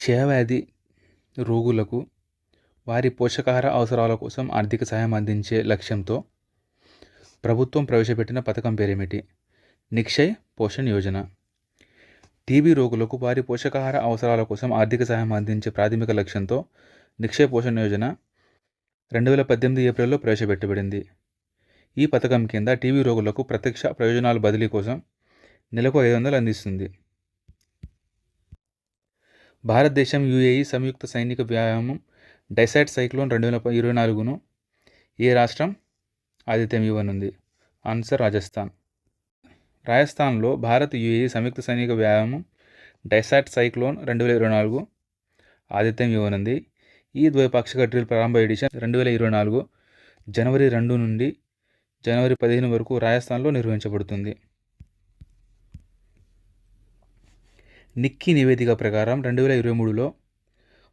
క్షయవ్యాధి రోగులకు వారి పోషకాహార అవసరాల కోసం ఆర్థిక సహాయం అందించే లక్ష్యంతో ప్రభుత్వం ప్రవేశపెట్టిన పథకం పేరేమిటి? నిక్షయ్ పోషణ్ యోజన. టీబీ రోగులకు వారి పోషకాహార అవసరాల కోసం ఆర్థిక సహాయం అందించే ప్రాథమిక లక్ష్యంతో నిక్షయ్ పోషణ్ యోజన రెండు వేల పద్దెనిమిది ఏప్రిల్లో ప్రవేశపెట్టబడింది. ఈ పథకం కింద టీబీ రోగులకు ప్రత్యక్ష ప్రయోజనాల బదిలీ కోసం నెలకు ఐదు వందలు అందిస్తుంది. భారతదేశం యుఏఈ సంయుక్త సైనిక వ్యాయామం డైసైట్ సైక్లోన్ రెండు వేల ఇరవై నాలుగును ఏ రాష్ట్రం ఆతిథ్యం ఇవ్వనుంది? ఆన్సర్ రాజస్థాన్. రాజస్థాన్లో భారత్ యుఏఈ సంయుక్త సైనిక వ్యాయామం డైసాట్ సైక్లోన్ రెండు వేల ఇరవై నాలుగు ఆతిథ్యం ఇవ్వనుంది. ఈ ద్వైపాక్షిక డ్రిల్ ప్రారంభ ఎడిషన్ రెండు వేల ఇరవై నాలుగు జనవరి రెండు నుండి జనవరి పదిహేను వరకు రాజస్థాన్లో నిర్వహించబడుతుంది. నిక్కీ నివేదిక ప్రకారం రెండు వేల ఇరవై మూడులో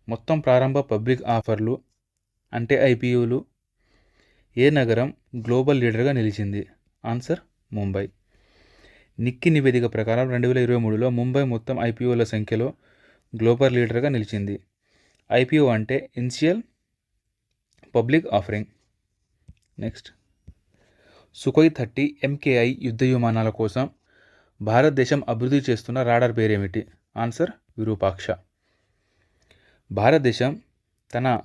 మొత్తం ప్రారంభ పబ్లిక్ ఆఫర్లు అంటే ఐపీఓలు ఏ నగరం గ్లోబల్ లీడర్గా నిలిచింది? ఆన్సర్ ముంబై. నిక్కీ నివేదిక ప్రకారం రెండు వేల ఇరవై మూడులో ముంబై మొత్తం ఐపీఓల సంఖ్యలో గ్లోబల్ లీడర్గా నిలిచింది. ఐపీఓ అంటే initial public offering. Next. Sukhoi thirty MKI యుద్ధ విమానాల కోసం భారతదేశం అభివృద్ధి చేస్తున్న రాడార్ పేరేమిటి? ఆన్సర్ విరూపాక్ష. భారతదేశం తన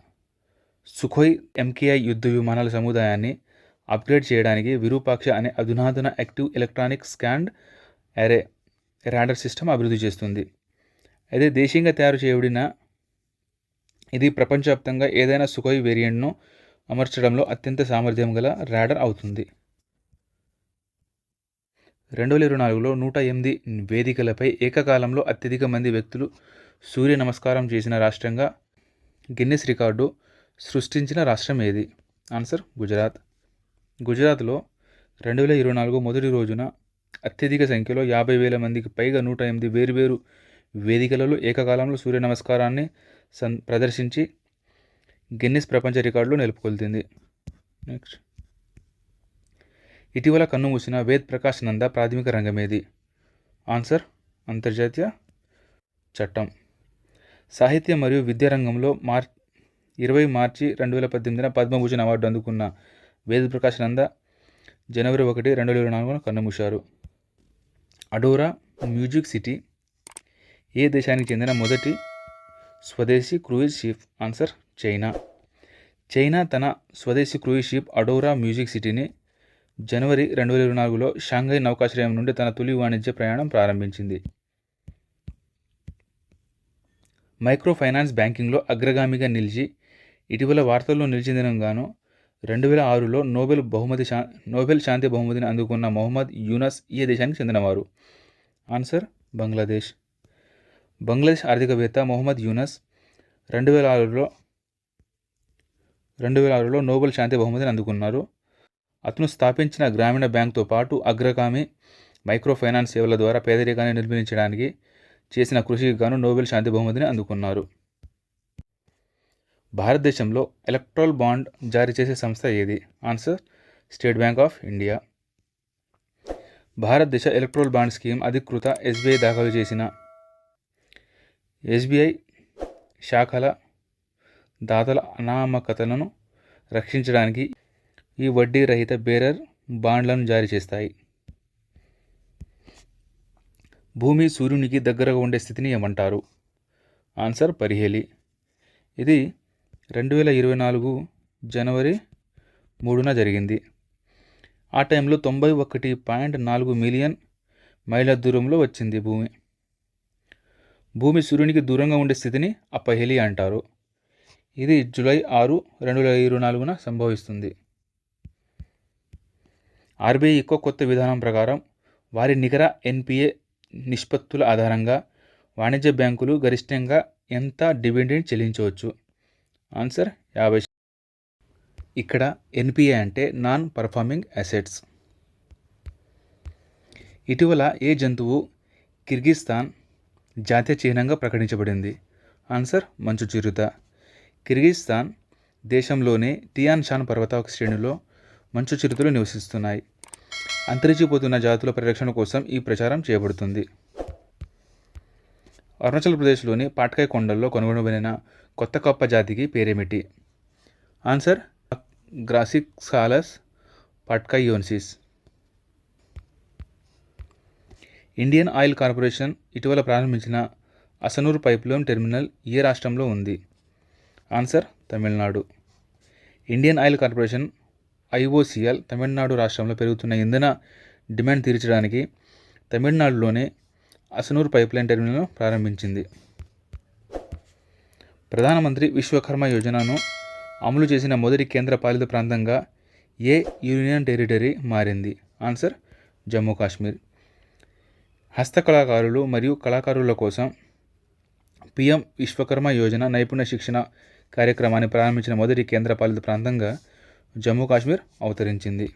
సుఖోయ్ ఎంకేఐ యుద్ధ విమానాల సముదాయాన్ని అప్గ్రేడ్ చేయడానికి విరూపాక్ష అనే అధునాతన active electronic scanned array radar system అభివృద్ధి చేస్తుంది. అయితే దేశీయంగా తయారు చేయబడిన ఇది ప్రపంచవ్యాప్తంగా ఏదైనా సుఖోయ్ వేరియంట్ను అమర్చడంలో అత్యంత సామర్థ్యం గల రాడర్ అవుతుంది. రెండు వేల ఇరవై నాలుగులో నూట ఎనిమిది వేదికలపై ఏకకాలంలో అత్యధిక మంది వ్యక్తులు సూర్య నమస్కారం చేసిన రాష్ట్రంగా గిన్నెస్ రికార్డు సృష్టించిన రాష్ట్రం ఏది? ఆన్సర్ గుజరాత్. గుజరాత్లో రెండు వేల ఇరవై నాలుగు మొదటి రోజున అత్యధిక సంఖ్యలో యాభై వేల మందికి పైగా నూట ఎనిమిది వేరువేరు వేదికలలో ఏకకాలంలో సూర్య నమస్కారాన్ని సన్ ప్రదర్శించి గిన్నిస్ ప్రపంచ రికార్డులో నెలకొల్పింది. నెక్స్ట్. ఇటీవల కన్నుమూసిన వేద్ ప్రకాష్ నంద ప్రాథమిక రంగమేది. ఆన్సర్ అంతర్జాతీయ చట్టం. సాహిత్య మరియు విద్యా రంగంలో మార్ ఇరవై మార్చి రెండు వేల పద్దెనిమిదిన పద్మభూషణ్ అవార్డు అందుకున్న వేద్ ప్రకాష్ నంద జనవరి ఒకటి రెండు వేల నాలుగున కన్నుమూశారు అడోరా మ్యూజిక్ సిటీ ఏ దేశానికి చెందిన మొదటి స్వదేశీ cruise ship? Answer China. China తన స్వదేశీ క్రూయిజ్ షిప్ అడోరా మ్యూజిక్ సిటీని జనవరి రెండు వేల ఇరవై నాలుగులో షాంఘై నౌకాశ్రయం నుండి తన తొలి వాణిజ్య ప్రయాణం ప్రారంభించింది. మైక్రో ఫైనాన్స్ బ్యాంకింగ్లో అగ్రగామిగా నిలిచి ఇటీవల వార్తల్లో నిలిచిందనగాను రెండు వేల ఆరులో నోబెల్ బహుమతి శా నోబెల్ శాంతి బహుమతిని అందుకున్న మొహమ్మద్ యూనస్ ఏ దేశానికి చెందినవారు. ఆన్సర్ బంగ్లాదేశ్. బంగ్లాదేశ్ ఆర్థికవేత్త మొహమ్మద్ యూనస్ రెండు వేల ఆరులో రెండు వేల ఆరులో నోబెల్ శాంతి బహుమతిని అందుకున్నారు. అతను స్థాపించిన గ్రామీణ బ్యాంక్తో పాటు అగ్రగామి మైక్రో ఫైనాన్స్ సేవల ద్వారా పేదరికాన్ని నిర్మించడానికి చేసిన కృషికి గాను నోబెల్ శాంతి బహుమతిని అందుకున్నారు. భారతదేశంలో ఎలక్ట్రల్ బాండ్ జారీ చేసే సంస్థ ఏది? Answer State Bank of India. భారతదేశ ఎలక్ట్రల్ బాండ్ స్కీమ్ అధికృత ఎస్బీఐ దాఖలు చేసిన ఎస్బీఐ శాఖల దాతల అనామకతలను రక్షించడానికి ఈ వడ్డీ రహిత బేరర్ బాండ్లను జారీ చేస్తాయి. భూమి సూర్యునికి దగ్గరగా ఉండే స్థితిని ఏమంటారు? ఆన్సర్ పరిహేలి ఇది రెండు వేల ఇరవై నాలుగు జనవరి మూడున జరిగింది. ఆ టైంలో తొంభై ఒకటి పాయింట్ నాలుగు మిలియన్ మైళ్ళ దూరంలో వచ్చింది భూమి. భూమి సూర్యునికి దూరంగా ఉండే స్థితిని అపహేలి అంటారు. ఇది జూలై ఆరు రెండు వేల ఇరవై నాలుగున సంభవిస్తుంది. ఆర్బీఐ ఎక్కువ కొత్త విధానం ప్రకారం వారి నికర ఎన్పిఏ నిష్పత్తుల ఆధారంగా వాణిజ్య బ్యాంకులు గరిష్టంగా ఎంత డివిడెండ్ చెల్లించవచ్చు? ఆన్సర్ యాభై ఇక్కడ ఎన్పిఏ అంటే నాన్ పర్ఫార్మింగ్ అసెట్స్. ఇటీవల ఏ జంతువు కిర్గిస్తాన్ జాతీయ చిహ్నంగా ప్రకటించబడింది? ఆన్సర్ మంచు చిరుత. కిర్గిస్తాన్ దేశంలోని టియాన్ షాన్ పర్వత శ్రేణిలో మంచు చిరుతలు నివసిస్తున్నాయి. అంతరించిపోతున్న జాతుల పరిరక్షణ కోసం ఈ ప్రచారం చేయబడుతుంది. అరుణాచల్ ప్రదేశ్లోని పాట్కాయ్ కొండల్లో కనుగొనబడిన కొత్త కప్ప జాతికి పేరేమిటి? ఆన్సర్ గ్రాసిక్ సాలస్ పాట్కాయ్ యోన్సిస్ ఇండియన్ ఆయిల్ కార్పొరేషన్ ఇటీవల ప్రారంభించిన అసనూర్ పైప్లైన్ టెర్మినల్ ఏ రాష్ట్రంలో ఉంది? Answer Tamil Nadu. Indian Oil Corporation IOCL Tamil Nadu రాష్ట్రంలో పెరుగుతున్న ఇంధన డిమాండ్ తీర్చడానికి తమిళనాడులోనే అసనూర్ పైప్లైన్ టెర్మినల్ను ప్రారంభించింది. ప్రధానమంత్రి విశ్వకర్మ యోజనను అమలు చేసిన మొదటి కేంద్ర పాలిత ప్రాంతంగా ఏ యూనియన్ టెరిటరీ మారింది? ఆన్సర్ జమ్మూ కాశ్మీర్. హస్తకళాకారులు మరియు కళాకారుల కోసం పిఎం విశ్వకర్మ యోజన నైపుణ్య శిక్షణ కార్యక్రమాన్ని ప్రారంభించిన మొదటి కేంద్ర పాలిత ప్రాంతంగా జమ్మూ కాశ్మీర్ అవతరించింది.